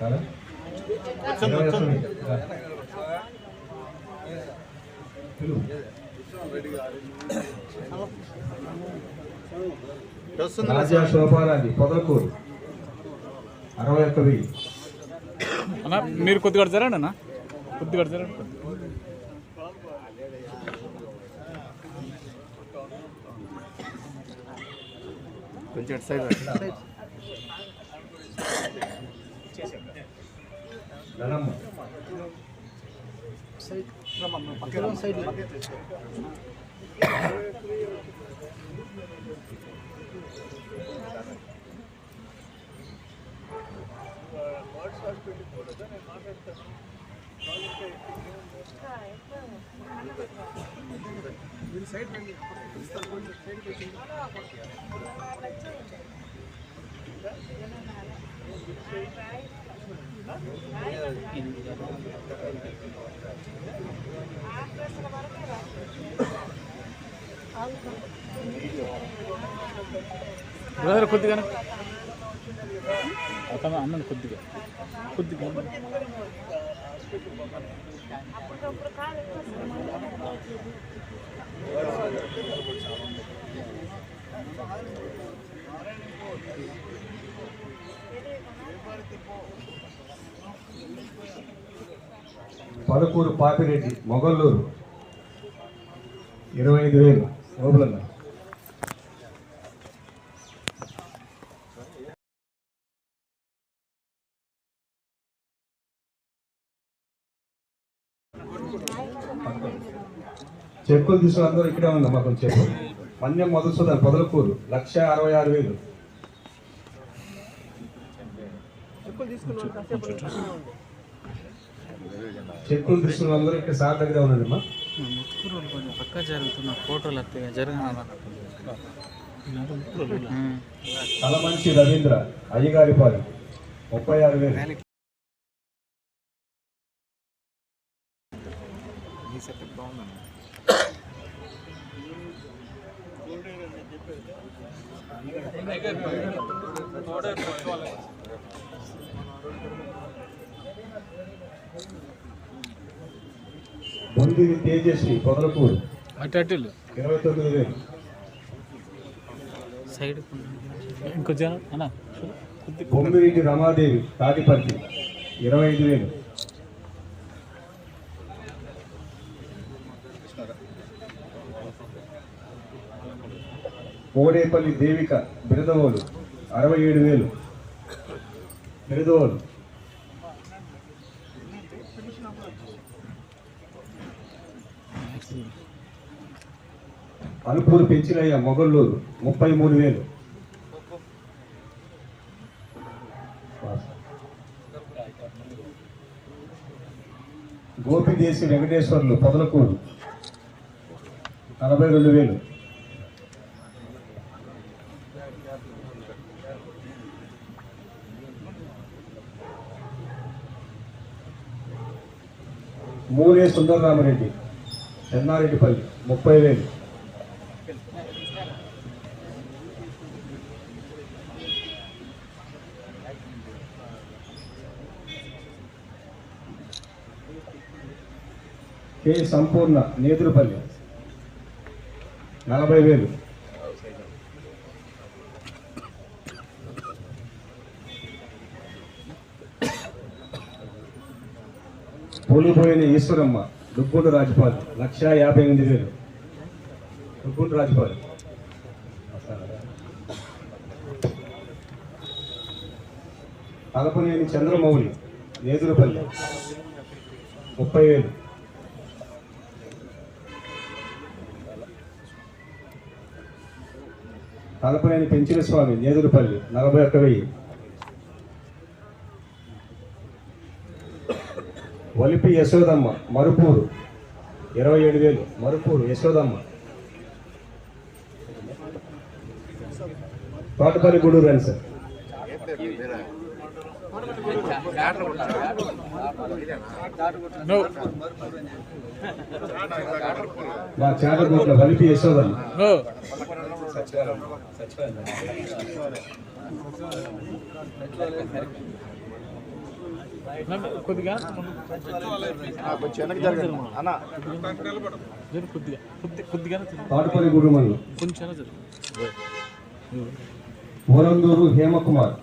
చాలా? రాజా శోభారాజి పొదలకూరు అరవై ఒక్క వెయ్యి. అన్న మీరు కొద్దిగా జరండి అన్న. కొద్దిగా జరండి కొంచెం సైడ్ రండి. ధనమ్మ బ్రదర్ కొద్దిగా అతను కొద్దిగా. కొద్దిగా పలుకూరు పాపిరెడ్డి మొగల్లూరు. ఇరవై ఐదు వేలు. లోపలన్న చెప్పులు తీసుకున్న అందరూ ఇక్కడే ఉందా మాకు చెప్పు. మన్యం మధుసూదన్ పొదలకూరు లక్ష అరవై ఆరు వేలు. చెప్పులు తీసుకున్న అందరూ ఇక్కడ సార్ దగ్గర ఉండండి అమ్మా. కొంచెం పక్క జరుగుతున్న ఫోటోలు అత్తగా జరగన తల మంచి రవీంద్ర అయ్యగారిపాలెం ముప్పై ఆరు వేలు. బొంది తేజస్వి ఇరవై తొమ్మిది వేలు. సైడ్ ఇంకొంచెం బొమ్మిరెడ్డి రమాదేవి తాటిపర్తి ఇరవై ఐదు వేలు. కోడేపల్లి దేవిక బిరదవోలు అరవై ఏడు వేలు. బిరదవోలు. అల్పూరు పెంచిలయ్య మొగల్లూరు ముప్పై మూడు వేలు. గోపిదేశి వెంకటేశ్వర్లు పొదలకూరు. నలభై రెండు వేలు. మూలే సుందరరామరెడ్డి చెన్నారెడ్డిపల్లి ముప్పై వేలు. కె. సంపూర్ణ నేతులపల్లి నలభై వేలు. అమ్మవేని ఈశ్వరమ్మ దుబ్బుండు రాజపాల్ లక్ష యాభై ఎనిమిది వేలు. దుబ్బుండు రాజపాల్. అలపనేని చంద్రమౌళి నేదురుపల్లి ముప్పై వేలు. తలపనేని పెంచిన స్వామి నేదురుపల్లి నలభై ఒక్క వెయ్యి. వలిపి యశోదమ్మ మరుపూరు. ఇరవై ఏడు వేలు మరుపూరు యశోదమ్మ. తోటపల్లి గూడూరు రండి సార్. మా చాటగూట్ల వలిపి యశోదమ్మ. సచివాలయం సచివాలయం కొద్దిగా తాడుపల్లి గురుమల్లు కొంచెం ఊరందూరు హేమకుమార్.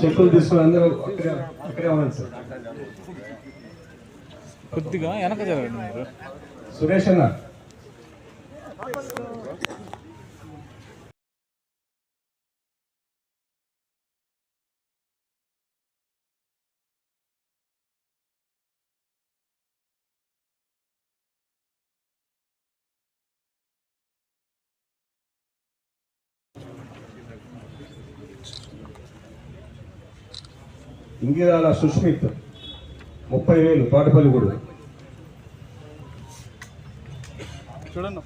చెక్కులు తీసుకుని అందరూ అక్కడే అక్కడే ఉన్నాను సార్. కొద్దిగా వెనక జరగండి సురేష్ అన్న. ఇంగిరాల సుష్మిత్ ముప్పై వేలు తోటపల్లి గుడు చూడండి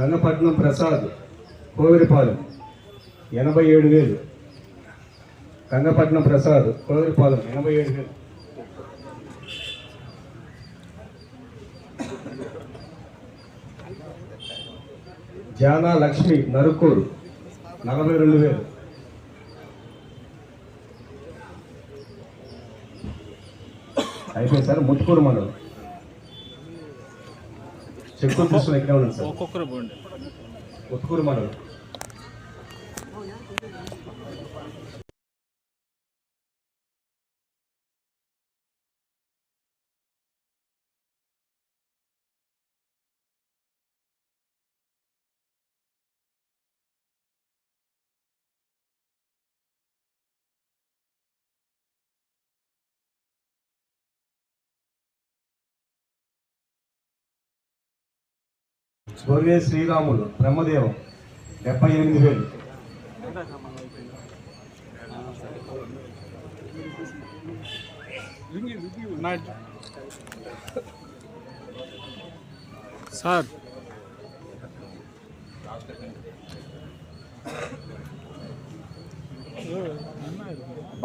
రంగపట్నం ప్రసాద్ కోవిరిపాలెం ఎనభై ఏడు వేలు. రంగపట్నం ప్రసాద్ కోవిరిపాలెం ఎనభై ఏడు వేలు. జానా లక్ష్మి నరుకూరు. నలభై రెండు వేలు. అయిపోయింది సార్ ముత్తుకూరు మండలం చెక్కులు తీసుకుని ఎక్కడ ఉన్నాను సార్. ముత్తుకూరు మండలం స్వర్గీయ శ్రీరాములు బ్రహ్మదేవం డెబ్బై ఎనిమిది వేలు. సార్.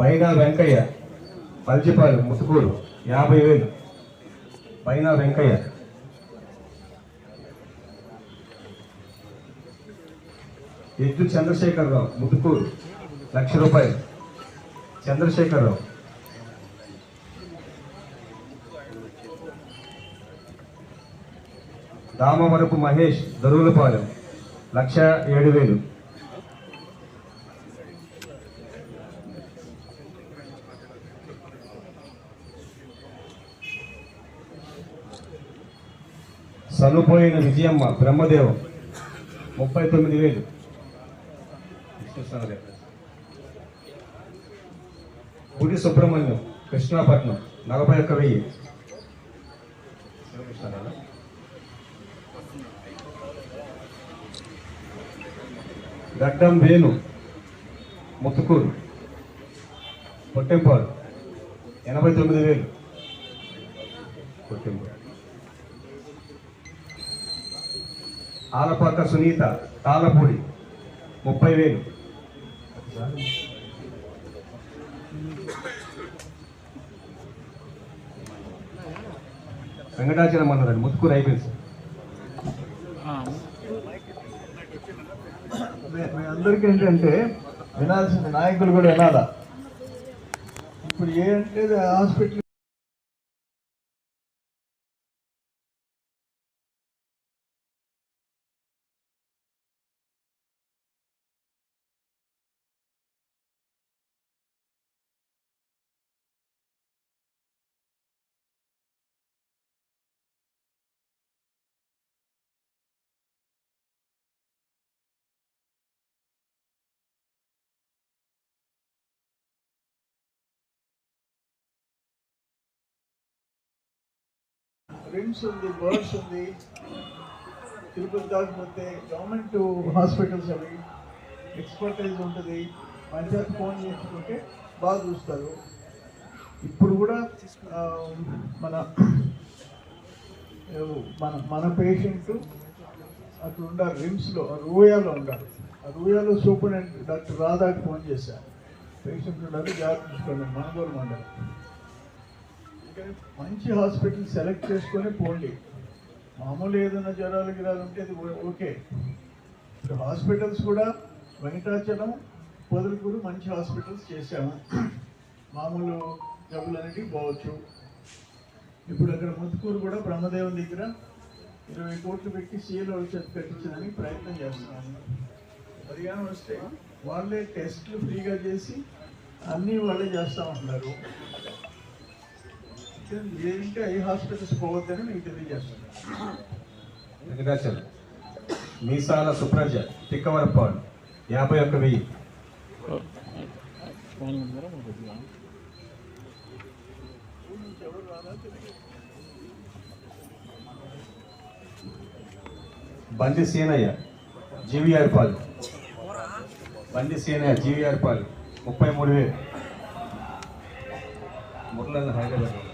పైన వెంకయ్య పల్చిపాలెం ముసుకూరు యాభై వేలు. పైన వెంకయ్య. ఎద్దు చంద్రశేఖరరావు ముదుకూరు. లక్ష రూపాయలు. చంద్రశేఖరరావు దామవరపు మహేష్ దరువులపాలెం. లక్ష ఏడు వేలు. చనిపోయిన విజయమ్మ బ్రహ్మదేవం. ముప్పై తొమ్మిది వేలు. గుడి సుబ్రహ్మణ్యం కృష్ణాపట్నం నలభై ఒక్క వెయ్యి. గడ్డం వేణు ముత్తుకూరు. పొట్టెంపాడు ఎనభై తొమ్మిది వేలు. పొట్టెంపాడు ఆలపాక సునీత తాళపూడి ముప్పై వేలు. వెంకటాచలం అన్నారండి ముత్తుకూరు అయిపోయింది సార్ అందరికీ ఏంటంటే వినాల్సిన నాయకులు కూడా వినాలా? ఇప్పుడు ఏంటంటే హాస్పిటల్ రిమ్స్ ఉంది బర్డ్స్ ఉంది తిరుపతి కాకపోతే గవర్నమెంట్ హాస్పిటల్స్ అవి ఎక్స్పర్టైజ్ ఉంటుంది. పంచాయతీ ఫోన్ చేసుకుంటే బాగా చూస్తారు. ఇప్పుడు కూడా మన మన మన పేషెంట్ అక్కడ ఉండాలి రిమ్స్లో రూయాలో ఉండాలి. ఆ రూయాలో సూపరింటెండెంట్ డాక్టర్ రాధాకి ఫోన్ చేశారు పేషెంట్ ఉండాలి జాగ్రత్త చూసుకోండి మనగోలు మండలం. మంచి హాస్పిటల్ సెలెక్ట్ చేసుకొని పోండి. మామూలు ఏదైనా జ్వరాలు గిరాలు ఉంటే అది ఓకే. ఇప్పుడు హాస్పిటల్స్ కూడా వెంకటాచలం పొదలకూరు మంచి హాస్పిటల్స్ చేశాము. మామూలు జబ్బులు అనేటివి పోవచ్చు. ఇప్పుడు అక్కడ ముత్తుకూరు కూడా బ్రహ్మదేవుని దగ్గర ఇరవై కోట్లు పెట్టి సీఎల్ కట్టించడానికి ప్రయత్నం చేస్తున్నాము. పరిగానం వస్తే వాళ్ళే టెస్ట్లు ఫ్రీగా చేసి అన్నీ వాళ్ళే చేస్తూ ఉంటారు ఏంటంటే ఐ హాస్పిటల్స్ పోవద్దని మీకు తెలియజేస్తున్నాను వెంకటాచలం. మీసాల సుప్రజ తిక్కవరపాడు యాభై ఒక్క వెయ్యి. బండి సీనయ్య జీవీఆర్ పాలు బండి సీనయ్య జీవీఆర్ పాలు ముప్పై మూడు వేలు. మురళన్న హైదరాబాద్.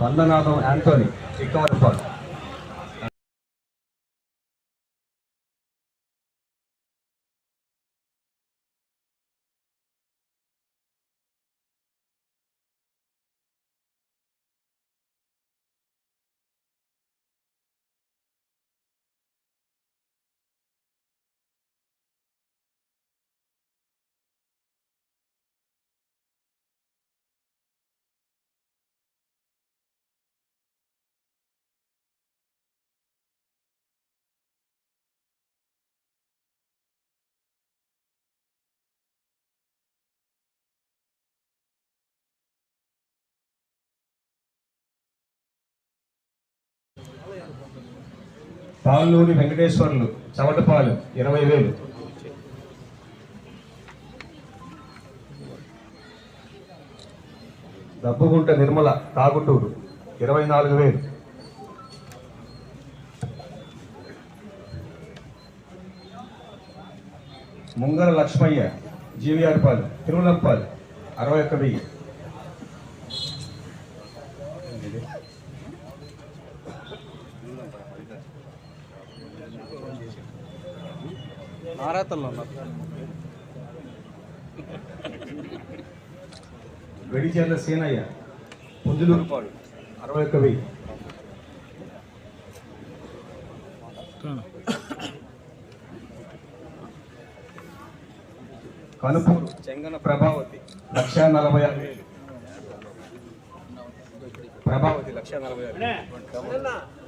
వందనాథం యాంటోనీ తిక్కవరపాడు పాలూరి వెంకటేశ్వర్లు చవటపాలు ఇరవై వేలు. దబ్బుగుంట నిర్మల తాగుటూరు ఇరవై నాలుగు వేలు. ముంగర లక్ష్మయ్య జీవీఆర్ పాలు అరవై ఒక్క వెయ్యి. ఆరాతల్లో ఉన్నారు. వెడిచేర్ల సీనయ్య అరవై ఒక్క వెయ్యి. కనుపూరు చెంగన ప్రభావతి. లక్ష నలభై ఆరు వేలు. ప్రభావతి లక్ష నలభై ఆరు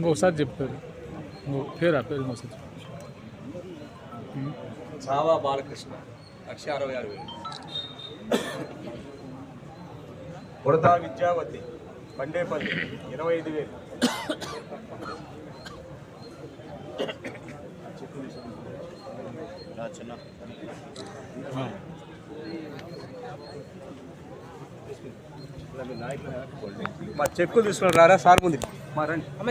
ఇంకొకసారి చెప్పారు ఇంకో పేరు ఆ పేరు ఇంకోసారి. చావా బాలకృష్ణ లక్ష అరవై ఆరు వేలు. బురదా విద్యావతి బండేపల్లి ఇరవై ఐదు వేలు. మా చెక్కులు తీసుకుని రారా? సార్ ముందు. మా రండి అమ్మ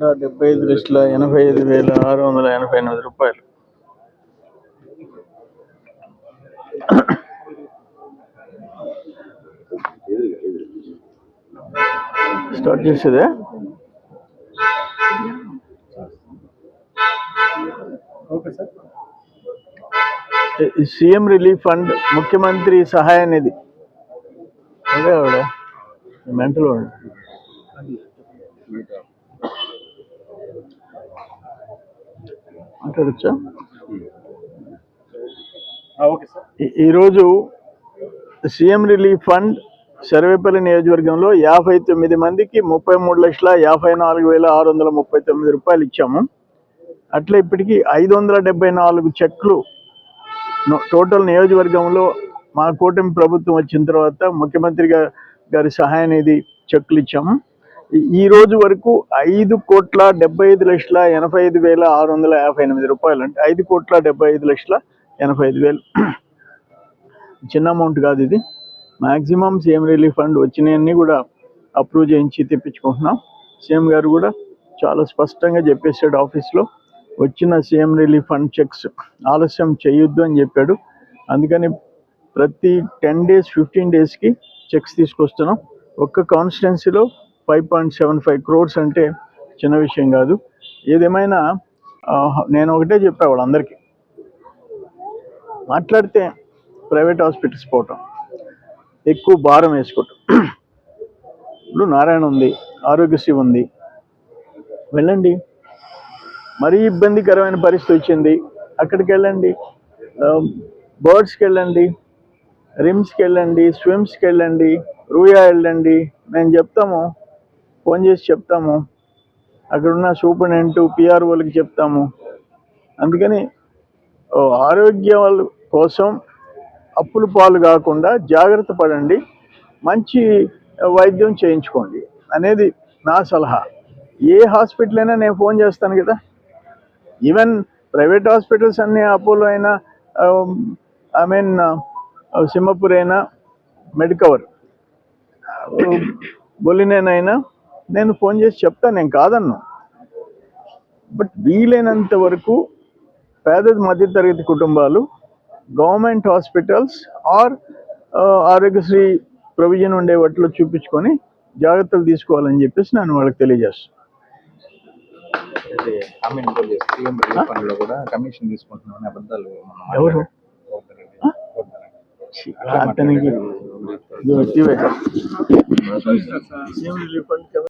డెబ్బై ఐదు లక్షల ఎనభై ఐదు వేల ఆరు వందల ఎనభై ఎనిమిది రూపాయలు. స్టార్ట్ చేసేదే? సీఎం రిలీఫ్ ఫండ్ ముఖ్యమంత్రి సహాయ నిధి. అదే ఆవిడ? మెంటల్ మాట్లాడచ్చా? ఈరోజు సీఎం రిలీఫ్ ఫండ్ సర్వేపల్లి నియోజకవర్గంలో యాభై తొమ్మిది మందికి ముప్పై మూడు లక్షల యాభై నాలుగు వేల ఆరు వందల ముప్పై తొమ్మిది రూపాయలు ఇచ్చాము. అట్లా ఇప్పటికీ ఐదు వందల డెబ్బై నాలుగు చెక్లు టోటల్ నియోజకవర్గంలో మా కూటమి ప్రభుత్వం వచ్చిన తర్వాత ముఖ్యమంత్రి గారి సహాయ నిధి చెక్కులు ఇచ్చాము. ఈ- రోజు వరకు ఐదు కోట్ల డెబ్బై ఐదు లక్షల ఎనభై ఐదు వేల ఆరు వందల యాభై ఎనిమిది రూపాయలు అంటే ఐదు కోట్ల డెబ్బై ఐదు లక్షల ఎనభై ఐదు వేలు. చిన్న అమౌంట్ కాదు ఇది. మ్యాక్సిమం సీఎం రిలీఫ్ ఫండ్ వచ్చినవన్నీ కూడా అప్రూవ్ చేయించి తెప్పించుకుంటున్నాం. సీఎం గారు కూడా చాలా స్పష్టంగా చెప్పేశాడు ఆఫీస్లో. వచ్చిన సీఎం రిలీఫ్ ఫండ్ చెక్స్ ఆలస్యం చేయొద్దు అని చెప్పాడు. అందుకని ప్రతి టెన్ డేస్ ఫిఫ్టీన్ డేస్కి చెక్స్ తీసుకొస్తున్నాం. ఒక్క కాన్స్టిట్యున్సీలో five point seven five crores అంటే చిన్న విషయం కాదు. ఏదేమైనా నేను ఒకటే చెప్పా వాళ్ళందరికీ మాట్లాడితే ప్రైవేట్ హాస్పిటల్స్ పోవటం ఎక్కువ భారం వేసుకోవటం. ఇప్పుడు నారాయణ ఉంది ఆరోగ్యశ్రీ ఉంది. వెళ్ళండి. మరీ ఇబ్బందికరమైన పరిస్థితి వచ్చింది. అక్కడికి వెళ్ళండి. బర్డ్స్కి వెళ్ళండి. రిమ్స్కి వెళ్ళండి స్విమ్స్కి వెళ్ళండి. రూయా వెళ్ళండి. మేము చెప్తాము ఫోన్ చేసి చెప్తాము. అక్కడున్న సూపరింటెండెంట్ పిఆర్ఓలకి చెప్తాము. అందుకని ఆరోగ్యం కోసం అప్పుల పాలు కాకుండా జాగ్రత్త పడండి. మంచి వైద్యం చేయించుకోండి అనేది నా సలహా. ఏ హాస్పిటల్ అయినా నేను ఫోన్ చేస్తాను కదా. ఈవెన్ ప్రైవేట్ హాస్పిటల్స్ అన్ని అపోలో అయినా ఐ మీన్ సింహపూర్ అయినా మెడికవర్ బొలినేనైనా నేను ఫోన్ చేసి చెప్తాను నేను కాదన్ను. బట్ వీలైనంత వరకు పేద మధ్యతరగతి కుటుంబాలు government hospitals or Aarogyasri provision ఉండే వాటిలో చూపించుకొని జాగ్రత్తలు తీసుకోవాలని చెప్పేసి నేను వాళ్ళకి తెలియజేస్తాను ఎవరు? అతనికి